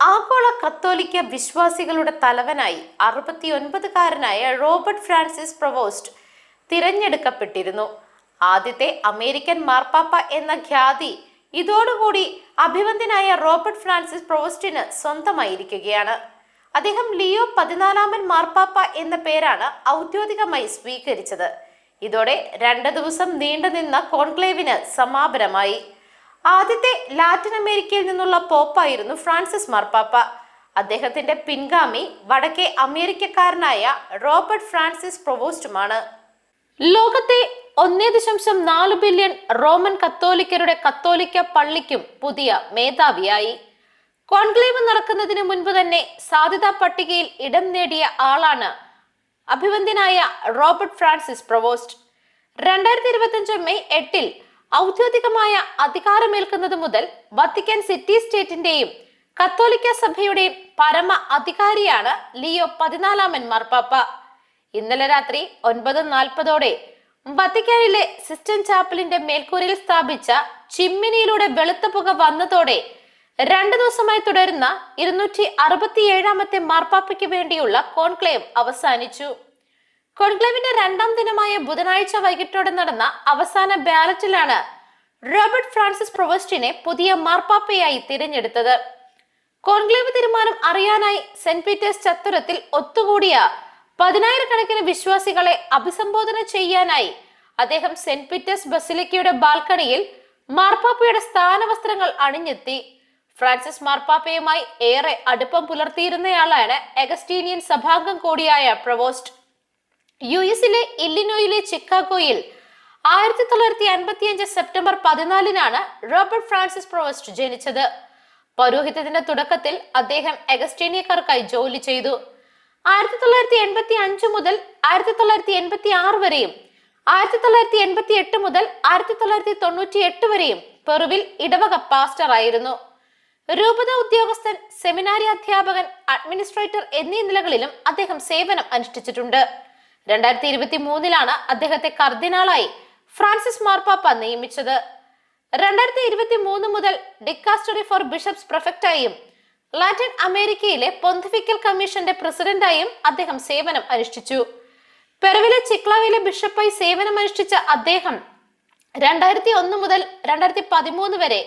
ആഗോള കത്തോലിക്ക വിശ്വാസികളുടെ തലവനായി അറുപത്തിയൊൻപതുകാരനായ റോബർട്ട് ഫ്രാൻസിസ് പ്രവോസ്റ്റ് തിരഞ്ഞെടുക്കപ്പെട്ടിരുന്നു. ആദ്യത്തെ അമേരിക്കൻ മാർപ്പാപ്പ എന്ന ഖ്യാതി ഇതോടുകൂടി അഭിവന്ദ്യനായ റോബർട്ട് ഫ്രാൻസിസ് പ്രൊവസ്റ്റിന് സ്വന്തമായിരിക്കുകയാണ്. അദ്ദേഹം ലിയോ പതിനാലാമൻ മാർപ്പാപ്പ എന്ന പേരാണ് ഔദ്യോഗികമായി സ്വീകരിച്ചത്. ഇതോടെ രണ്ട് ദിവസം നീണ്ടുനിന്ന കോൺക്ലേവിന് സമാപനമായി. ആദ്യത്തെ ലാറ്റിൻ അമേരിക്കയിൽ നിന്നുള്ള പോപ്പായിരുന്നു ഫ്രാൻസിസ് മാർപ്പാപ്പ. അദ്ദേഹത്തിന്റെ പിൻഗാമി വടക്കേ അമേരിക്കക്കാരനായ റോബർട്ട് ഫ്രാൻസിസ് പ്രൊവോസ്റ്റുമാണ്. ലോകത്തെ ഒന്നേ ദശാംശം നാല് ബില്യൺ റോമൻ കത്തോലിക്കരുടെ കത്തോലിക്ക പള്ളിക്കും പുതിയ മേധാവിയായി. കോൺക്ലേവ് നടക്കുന്നതിന് മുൻപ് തന്നെ സാധ്യതാ പട്ടികയിൽ ഇടം നേടിയ ആളാണ് അഭിവന്ദ്യനായ റോബർട്ട് ഫ്രാൻസിസ് പ്രൊവോസ്റ്റ്. രണ്ടായിരത്തി ഇരുപത്തിയഞ്ച് മെയ് എട്ടിൽ ഔദ്യോഗികമായ അധികാരമേൽക്കുന്നത് മുതൽ വത്തിക്കാൻ സിറ്റി സ്റ്റേറ്റിന്റെയും കത്തോലിക്ക സഭയുടെയും പരമ അധികാരിയാണ് ലിയോ പതിനാലാമൻ മാർപ്പാപ്പ ഇന്നലെ രാത്രി ഒൻപത് നാൽപ്പതോടെ വത്തിക്കാനിലെ സിസ്റ്റൻ ചാപ്പലിന്റെ മേൽക്കൂരയിൽ സ്ഥാപിച്ച ചിമ്മിനിയിലൂടെ വെളുത്ത പുക വന്നതോടെ രണ്ടു ദിവസമായി തുടരുന്ന ഇരുന്നൂറ്റി അറുപത്തിയേഴാമത്തെ മാർപ്പാപ്പയ്ക്ക് വേണ്ടിയുള്ള കോൺക്ലേവ് അവസാനിച്ചു. കോൺക്ലേവിന്റെ രണ്ടാം ദിനമായ ബുധനാഴ്ച വൈകിട്ടോടെ നടന്ന അവസാന ബാലറ്റിലാണ് റോബർട്ട് ഫ്രാൻസിസ് പ്രൊവസ്റ്റിനെ പുതിയ മാർപ്പാപ്പയായി തിരഞ്ഞെടുത്തത്. കോൺക്ലേവ് തീരുമാനം അറിയാനായി സെന്റ് പീറ്റേഴ്സ് ചത്തുരത്തിൽ ഒത്തുകൂടിയ പതിനായിരക്കണക്കിന് വിശ്വാസികളെ അഭിസംബോധന ചെയ്യാനായി അദ്ദേഹം സെന്റ് പീറ്റേഴ്സ് ബസിലിക്കയുടെ ബാൽക്കണിയിൽ മാർപ്പാപ്പയുടെ സ്ഥാനവസ്ത്രങ്ങൾ അണിഞ്ഞെത്തി. ഫ്രാൻസിസ് മാർപ്പാപ്പയുമായി ഏറെ അടുപ്പം പുലർത്തിയിരുന്നയാളാണ് എഗസ്റ്റീനിയൻ സഭാംഗം കൂടിയായ പ്രവോസ്റ്റ്. യു എസിലെ ഇല്ലിനോയിലെ ചിക്കാഗോയിൽ ആയിരത്തി തൊള്ളായിരത്തി അൻപത്തി അഞ്ച് സെപ്റ്റംബർ പതിനാലിനാണ് റോബർട്ട് ഫ്രാൻസിസ് പ്രൊവസ്റ്റ് ജനിച്ചത്. പൗരോഹിത്യത്തിന്റെ തുടക്കത്തിൽ അദ്ദേഹം എഗസ്റ്റേനിയക്കാർക്കായി ജോലി ചെയ്തു. ആയിരത്തി തൊള്ളായിരത്തി എൺപത്തി അഞ്ച് മുതൽ ആയിരത്തി തൊള്ളായിരത്തി എൺപത്തി ആറ് വരെയും ആയിരത്തി തൊള്ളായിരത്തി എൺപത്തി എട്ട് മുതൽ ആയിരത്തി തൊള്ളായിരത്തി തൊണ്ണൂറ്റി എട്ട് വരെയും പെറുവിൽ ഇടവക പാസ്റ്റർ ആയിരുന്നു. രൂപത ഉദ്യോഗസ്ഥൻ സെമിനാരി അധ്യാപകൻ അഡ്മിനിസ്ട്രേറ്റർ എന്നീ നിലകളിലും അദ്ദേഹം സേവനം അനുഷ്ഠിച്ചിട്ടുണ്ട്. രണ്ടായിരത്തി ഇരുപത്തി മൂന്നിലാണ് അദ്ദേഹത്തെ കർദിനാളായി ഫ്രാൻസിസ് മാർപ്പാപ്പ നിയമിച്ചത്. രണ്ടായിരത്തി ഇരുപത്തി മൂന്ന് മുതൽ ഡിക്കാസ്റ്ററി ഫോർ ബിഷപ്സ് പ്രൊഫക്റ്റായും ലാറ്റിൻ അമേരിക്കയിലെ പൊന്തിഫിക്കൽ കമ്മീഷന്റെ പ്രസിഡന്റായും അദ്ദേഹം സേവനം അനുഷ്ഠിച്ചു. പെറുവിലെ ചിക്ലാവിലെ ബിഷപ്പായി സേവനം അനുഷ്ഠിച്ച അദ്ദേഹം രണ്ടായിരത്തി ഒന്ന് മുതൽ രണ്ടായിരത്തി പതിമൂന്ന് വരെ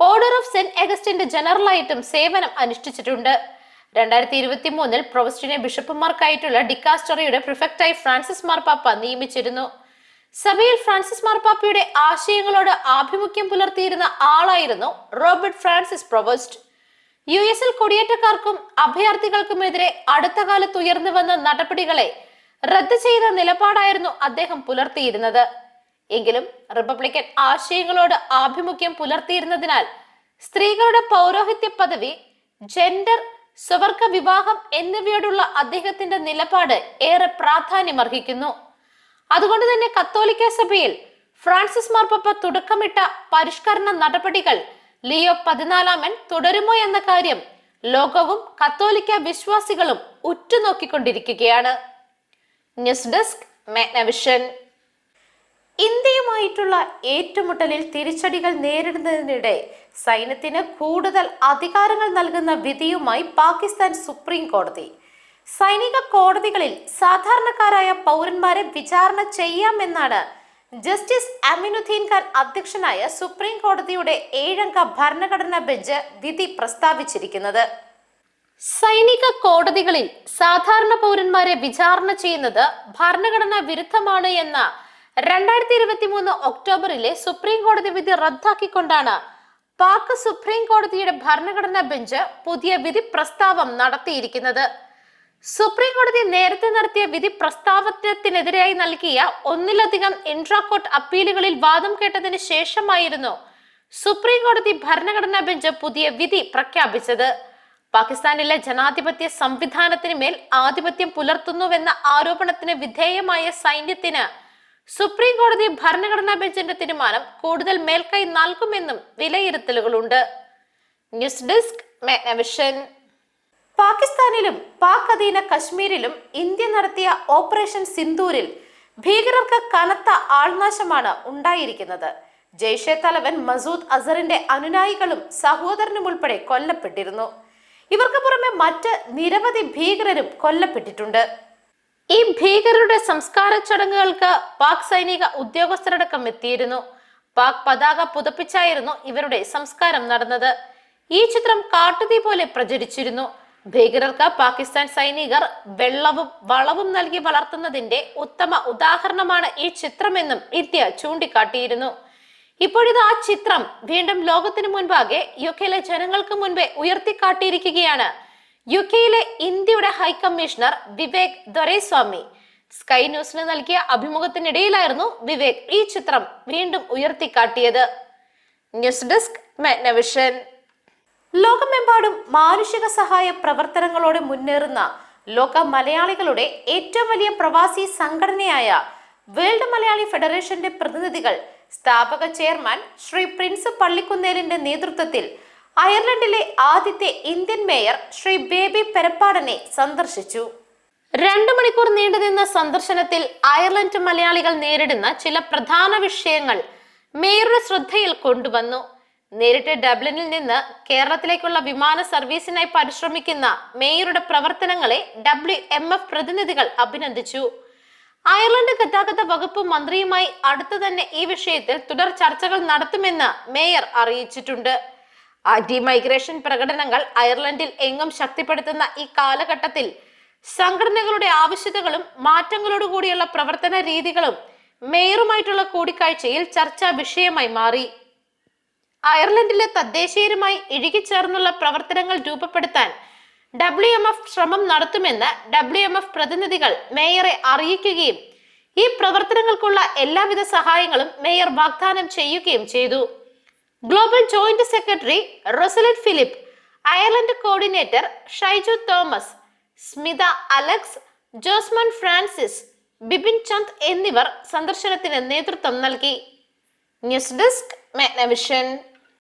ഓർഡർ ഓഫ് സെന്റ് അഗസ്റ്റിന്റെ ജനറലായിട്ടും സേവനം അനുഷ്ഠിച്ചിട്ടുണ്ട്. രണ്ടായിരത്തി ഇരുപത്തി മൂന്നിൽ പ്രൊവസ്റ്റിനെ ബിഷപ്പുമാർക്കായിട്ടുള്ള ഡിക്കാസ്റ്ററിയുടെ പ്രിഫക്റ്റായി ഫ്രാൻസിസ് മാർപ്പാപ്പ നിയമിച്ചിരുന്നു. സഭയിൽ ഫ്രാൻസിസ് മാർപ്പാപ്പയുടെ ആശയങ്ങളോട് ആഭിമുഖ്യം പുലർത്തിയിരുന്ന ആളായിരുന്നു റോബർട്ട് ഫ്രാൻസിസ് പ്രൊവസ്റ്റ് യു എസിൽ കുടിയേറ്റക്കാർക്കും അഭയാർത്ഥികൾക്കുമെതിരെ അടുത്ത കാലത്ത് ഉയർന്നു വന്ന നടപടികളെ റദ്ദ് ചെയ്ത നിലപാടായിരുന്നു അദ്ദേഹം പുലർത്തിയിരുന്നത്. എങ്കിലും റിപ്പബ്ലിക്കൻ ആശയങ്ങളോട് ആഭിമുഖ്യം പുലർത്തിയിരുന്നതിനാൽ സ്ത്രീകളുടെ പൗരോഹിത്യ പദവി ജെൻഡർ സ്വവർഗ വിവാഹം എന്നിവയോടുള്ള അദ്ദേഹത്തിന്റെ നിലപാട് ഏറെ പ്രാധാന്യമർഹിക്കുന്നു. അതുകൊണ്ട് തന്നെ കത്തോലിക്ക സഭയിൽ ഫ്രാൻസിസ് മാർപ്പാപ്പ തുടക്കമിട്ട പരിഷ്കരണ നടപടികൾ ലിയോ പതിനാലാമൻ തുടരുമോ എന്ന കാര്യം ലോകവും കത്തോലിക്ക വിശ്വാസികളും ഉറ്റുനോക്കിക്കൊണ്ടിരിക്കുകയാണ്. News desk Magnavision. ഇന്ത്യയുമായിട്ടുള്ള ഏറ്റുമുട്ടലിൽ തിരിച്ചടികൾ നേരിടുന്നതിനിടെ സൈന്യത്തിന് കൂടുതൽ അധികാരങ്ങൾ നൽകുന്ന വിധിയുമായി പാകിസ്ഥാൻ സുപ്രീം കോടതി. സൈനിക കോടതികളിൽ സാധാരണക്കാരായ പൗരന്മാരെ വിചാരണ ചെയ്യാമെന്നാണ് ജസ്റ്റിസ് അമിനുദ്ദീൻ ഖാൻ അധ്യക്ഷനായ സുപ്രീം കോടതിയുടെ ഏഴംഗ ഭരണഘടനാ ബെഞ്ച് വിധി പ്രസ്താവിച്ചിരിക്കുന്നത്. സൈനിക കോടതികളിൽ സാധാരണ പൗരന്മാരെ വിചാരണ ചെയ്യുന്നത് ഭരണഘടനാ വിരുദ്ധമാണ് എന്ന രണ്ടായിരത്തി ഇരുപത്തി മൂന്ന് ഒക്ടോബറിലെ സുപ്രീം കോടതി വിധി റദ്ദാക്കിക്കൊണ്ടാണ് പാക് സുപ്രീം കോടതിയുടെ ഭരണഘടനാ ബെഞ്ച് പുതിയ വിധി പ്രസ്താവം നടത്തിയിരിക്കുന്നത്. സുപ്രീം കോടതി നേരത്തെ നടത്തിയ വിധി പ്രസ്താവത്തിനെതിരായി നൽകിയ ഒന്നിലധികം ഇൻട്രാകോർട്ട് അപ്പീലുകളിൽ വാദം കേട്ടതിന് ശേഷമായിരുന്നു സുപ്രീം കോടതി ഭരണഘടനാ ബെഞ്ച് പുതിയ വിധി പ്രഖ്യാപിച്ചത്. പാകിസ്ഥാനിലെ ജനാധിപത്യ സംവിധാനത്തിന് മേൽ ആധിപത്യം പുലർത്തുന്നുവെന്ന ആരോപണത്തിന് വിധേയമായ സൈന്യത്തിന് സുപ്രീം കോടതി ഭരണഘടനാ ബെഞ്ചിന്റെ തീരുമാനം കൂടുതൽ മേൽക്കൈ നൽകുമെന്നും വിലയിരുത്തലുകളുണ്ട്. News desk Magnavision. പാകിസ്ഥാനിലും പാക് അധീന കശ്മീരിലും ഇന്ത്യ നടത്തിയ ഓപ്പറേഷൻ സിന്ദൂരിൽ ഭീകരർക്ക് കനത്ത ആൾനാശമാണ് ഉണ്ടായിരിക്കുന്നത്. ജെയ്ഷെ തലവൻ മസൂദ് അസറിന്റെ അനുനായികളും സഹോദരനും ഉൾപ്പെടെ കൊല്ലപ്പെട്ടിരുന്നു. ഇവർക്ക് പുറമെ മറ്റ് നിരവധി ഭീകരരും കൊല്ലപ്പെട്ടിട്ടുണ്ട്. ഈ ഭീകരരുടെ സംസ്കാര ചടങ്ങുകൾക്ക് പാക് സൈനിക ഉദ്യോഗസ്ഥരടക്കം എത്തിയിരുന്നു. പാക് പതാക പുതപ്പിച്ചായിരുന്നു ഇവരുടെ സംസ്കാരം നടന്നത്. ഈ ചിത്രം കാട്ടുതീ പോലെ പ്രചരിച്ചിരുന്നു. ഭീകരർക്ക് പാകിസ്ഥാൻ സൈനികർ വെള്ളവും വളവും നൽകി വളർത്തുന്നതിന്റെ ഉത്തമ ഉദാഹരണമാണ് ഈ ചിത്രമെന്നും ഇന്ത്യ ചൂണ്ടിക്കാട്ടിയിരുന്നു. ഇപ്പോഴിത് ആ ചിത്രം വീണ്ടും ലോകത്തിനു മുൻപാകെ യു കെയിലെ ജനങ്ങൾക്ക് മുൻപേ ഉയർത്തിക്കാട്ടിയിരിക്കുകയാണ്. യു കെയിലെ ഇന്ത്യയുടെ ഹൈക്കമ്മീഷണർ വിവേക് ദൊരൈസ്വാമി സ്കൈ ന്യൂസിന് നൽകിയ അഭിമുഖത്തിനിടയിലായിരുന്നു വിവേക് ഈ ചിത്രം വീണ്ടും ഉയർത്തിക്കാട്ടിയത്. ന്യൂസ് ഡെസ്ക് മെഗ്നവിഷൻ ലോകമെമ്പാടും മാനുഷിക സഹായ പ്രവർത്തനങ്ങളോടെ മുന്നേറുന്ന ലോക മലയാളികളുടെ ഏറ്റവും വലിയ പ്രവാസി സംഘടനയായ വേൾഡ് മലയാളി ഫെഡറേഷന്റെ പ്രതിനിധികൾ സ്ഥാപക ചെയർമാൻ ശ്രീ പ്രിൻസ് പള്ളിക്കുന്നേലിന്റെ നേതൃത്വത്തിൽ അയർലൻഡിലെ ആദ്യത്തെ ഇന്ത്യൻ മേയർ ശ്രീ ബേബി പെരപ്പാടനെ സന്ദർശിച്ചു. രണ്ടു മണിക്കൂർ നീണ്ടുനിന്ന സന്ദർശനത്തിൽ അയർലൻഡ് മലയാളികൾ നേരിടുന്ന ചില പ്രധാന വിഷയങ്ങൾ മേയറുടെ ശ്രദ്ധയിൽ കൊണ്ടുവന്നു. നേരിട്ട് ഡബ്ലിനിൽ നിന്ന് കേരളത്തിലേക്കുള്ള വിമാന സർവീസിനായി പരിശ്രമിക്കുന്ന മേയറുടെ പ്രവർത്തനങ്ങളെ ഡബ്ല്യു എം എഫ് പ്രതിനിധികൾ അഭിനന്ദിച്ചു. അയർലൻഡ് ഗതാഗത വകുപ്പ് മന്ത്രിയുമായി അടുത്തു തന്നെ ഈ വിഷയത്തിൽ തുടർ ചർച്ചകൾ നടത്തുമെന്ന് മേയർ അറിയിച്ചിട്ടുണ്ട്. ആന്റി മൈഗ്രേഷൻ പ്രകടനങ്ങൾ അയർലൻഡിൽ എങ്ങും ശക്തിപ്പെടുത്തുന്ന ഈ കാലഘട്ടത്തിൽ സംഘടനകളുടെ ആവശ്യതകളും മാറ്റങ്ങളോടുകൂടിയുള്ള പ്രവർത്തന രീതികളും മേയറുമായിട്ടുള്ള കൂടിക്കാഴ്ചയിൽ ചർച്ചാ വിഷയമായി മാറി. അയർലൻഡിലെ തദ്ദേശീയരുമായി ഇഴുകിച്ചേർന്നുള്ള പ്രവർത്തനങ്ങൾ രൂപപ്പെടുത്താൻ ഡബ്ല്യു എം എഫ് ശ്രമം നടത്തുമെന്ന് ഡബ്ല്യു എം എഫ് പ്രതിനിധികൾ മേയറെ അറിയിക്കുകയും ഈ പ്രവർത്തനങ്ങൾക്കുള്ള എല്ലാവിധ സഹായങ്ങളും മേയർ വാഗ്ദാനം ചെയ്യുകയും ചെയ്തു. Global joint secretary Roselet Philip Ireland coordinator Shyju Thomas Smitha Alex Josman Francis Bipin Chand എന്നിവർ സന്ദർശനത്തിന് നേതൃത്വം നൽകി. News desk മെഗ്നവിഷൻ